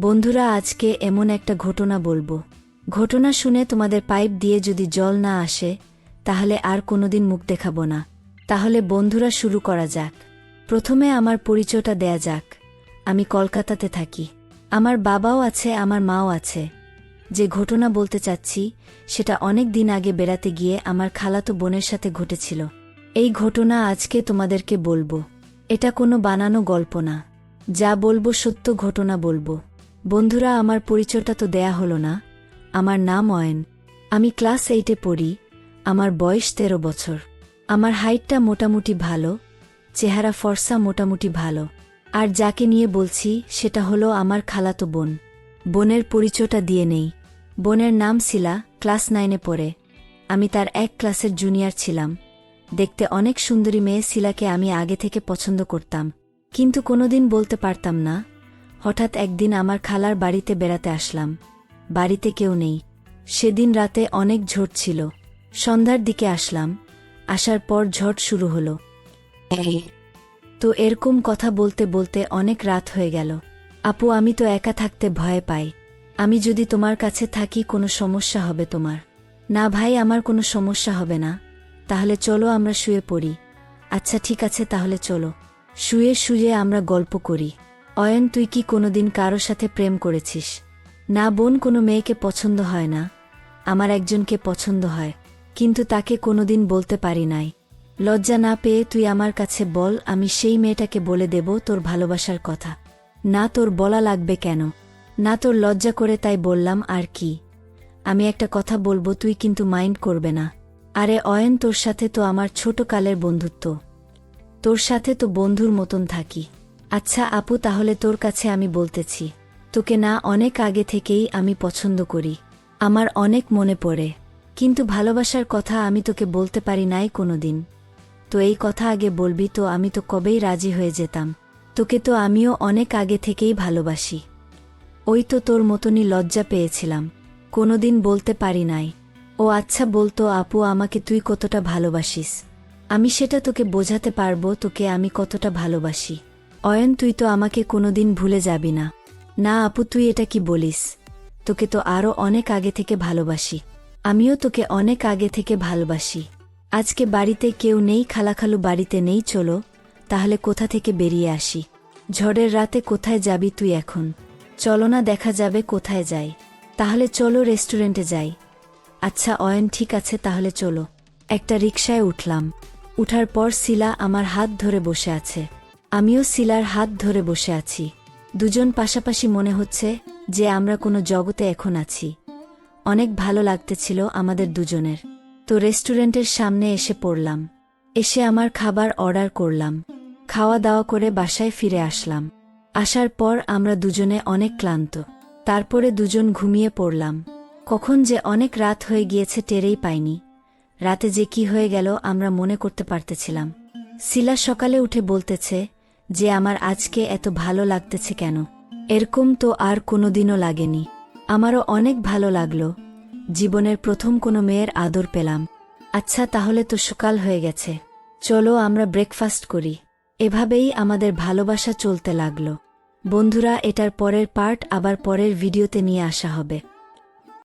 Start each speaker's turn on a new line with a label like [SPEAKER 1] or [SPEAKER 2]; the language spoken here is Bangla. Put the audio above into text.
[SPEAKER 1] বন্ধুরা, আজকে এমন একটা ঘটনা বলব। ঘটনা শুনে তোমাদের পাইপ দিয়ে যদি জল না আসে, তাহলে আর কোনোদিন মুখ দেখাবো না। তাহলে বন্ধুরা, শুরু করা যাক। প্রথমে আমার পরিচয়টা দেয়া যাক। আমি কলকাতাতে থাকি। আমার বাবাও আছে, আমার মাও আছে। যে ঘটনা বলতে চাচ্ছি, সেটা অনেক দিন আগে বেড়াতে গিয়ে আমার খালাতো বোনের সাথে ঘটেছিল। এই ঘটনা আজকে তোমাদেরকে বলব। এটা কোনো বানানো গল্প না। যা বলব সত্য ঘটনা বলব। বন্ধুরা, আমার পরিচয়টা তো দেয়া হলো না। আমার নাম অয়ন। আমি ক্লাস এইটে পড়ি। আমার বয়স তেরো বছর। আমার হাইটটা মোটামুটি ভালো। চেহারা ফর্সা মোটামুটি ভালো। আর যাকে নিয়ে বলছি, সেটা হলো আমার খালাতো বোন। বোনের পরিচয়টা দিয়ে নেই। বোনের নাম শিলা, ক্লাস নাইনে পড়ে। আমি তার এক ক্লাসের জুনিয়র ছিলাম। দেখতে অনেক সুন্দরী মেয়ে শিলাকে আমি আগে থেকে পছন্দ করতাম। কিন্তু কোনোদিন বলতে পারতাম না হঠাৎ একদিন আমার খালার বাড়িতে বেড়াতে আসলাম। বাড়িতে কেউ নেই। সেদিন রাতে অনেক ঝড় ছিল। সন্ধ্যার দিকে আসলাম। আসার পর ঝড় শুরু হলো। তো এরকম কথা বলতে বলতে অনেক রাত হয়ে গেল। আপু, আমি তো একা থাকতে ভয় পাই। আমি যদি তোমার কাছে থাকি, কোনো সমস্যা হবে তোমার? না ভাই, আমার কোনো সমস্যা হবে না। তাহলে চলো আমরা শুয়ে পড়ি। আচ্ছা ঠিক আছে, তাহলে চলো। শুয়ে শুয়ে আমরা গল্প করি। অয়ন, তুই কি কোনোদিন কারও সাথে প্রেম করেছিস? না, বোন, কোনো মেয়েকে পছন্দ হয় না। আমার একজনকে পছন্দ হয়, কিন্তু তাকে কোনোদিন বলতে পারি নাই। লজ্জা না পেয়ে তুই আমার কাছে বল, আমি সেই মেয়েটাকে বলে দেব তোর ভালোবাসার কথা। না, তোর বলা লাগবে কেন? না, তোর লজ্জা করে তাই বললাম, আর কি? আমি একটা কথা বলব, তুই কিন্তু মাইন্ড করবে না। আরে অয়ন, তোর সাথে তো আমার ছোট কালের বন্ধুত্ব। তোর সাথে তো বন্ধুর মতন থাকি। আচ্ছা আপু তাহলে তোর কাছে আমি বলতেছি। তোকে না অনেক আগে থেকেই আমি পছন্দ করি। আমার অনেক মনে পড়ে। কিন্তু ভালোবাসার কথা আমি তোকে বলতে পারি নাই কোনোদিন। তো এই কথা আগে বলবি তো আমি তো কবেই রাজি হয়ে যেতাম। তোকে তো আমিও অনেক আগে থেকেই ভালোবাসি। ওই তো তোর মতনই লজ্জা পেয়েছিলাম। কোনোদিন বলতে পারি নাই। ও আচ্ছা বলতো আপু আমাকে তুই কতটা ভালোবাসিস। আমি সেটা তোকে বোঝাতে পারব তোকে আমি কতটা ভালোবাসি। অয়ন, তুই তো আমাকে কোনোদিন ভুলে যাবি না। না আপু, তুই এটা কি বলিস? তোকে তো আরও অনেক আগে থেকে ভালোবাসি। আমিও তোকে অনেক আগে থেকে ভালোবাসি। আজকে বাড়িতে কেউ নেই, খালাখালু বাড়িতে নেই, চলো, তাহলে কোথা থেকে বেরিয়ে আসি? ঝড়ের রাতে কোথায় যাবি তুই এখন? চলো না, দেখা যাবে কোথায় যাই। তাহলে চলো রেস্টুরেন্টে যাই। আচ্ছা অয়ন, ঠিক আছে, তাহলে চলো। একটা রিকশায় উঠলাম। উঠার পর শিলা আমার হাত ধরে বসে আছে। আমিও শিলার হাত ধরে বসে আছি। দুজন পাশাপাশি মনে হচ্ছে যে আমরা কোনো জগতে এখন আছি। অনেক ভালো লাগতেছিল আমাদের দুজনের। তো রেস্টুরেন্টের সামনে এসে পড়লাম। এসে আমার খাবার অর্ডার করলাম। খাওয়া দাওয়া করে বাসায় ফিরে আসলাম। আসার পর আমরা দুজনে অনেক ক্লান্ত। তারপরে দুজন ঘুমিয়ে পড়লাম। কখন যে অনেক রাত হয়ে গিয়েছে টেরেই পাইনি। রাতে যে কি হয়ে গেল আমরা মনে করতে পারতেছিলাম। শিলা সকালে উঠে বলতেছে যে আমার আজকে এত ভালো লাগতেছে কেন? এরকম তো আর কোনোদিনও লাগেনি। আমারও অনেক ভালো লাগল। জীবনের প্রথম কোনো মেয়ের আদর পেলাম। আচ্ছা তাহলে তো সকাল হয়ে গেছে। চলো আমরা ব্রেকফাস্ট করি। এভাবেই আমাদের ভালোবাসা চলতে লাগল। বন্ধুরা, এটার পরের পার্ট আবার পরের ভিডিওতে নিয়ে আসা হবে।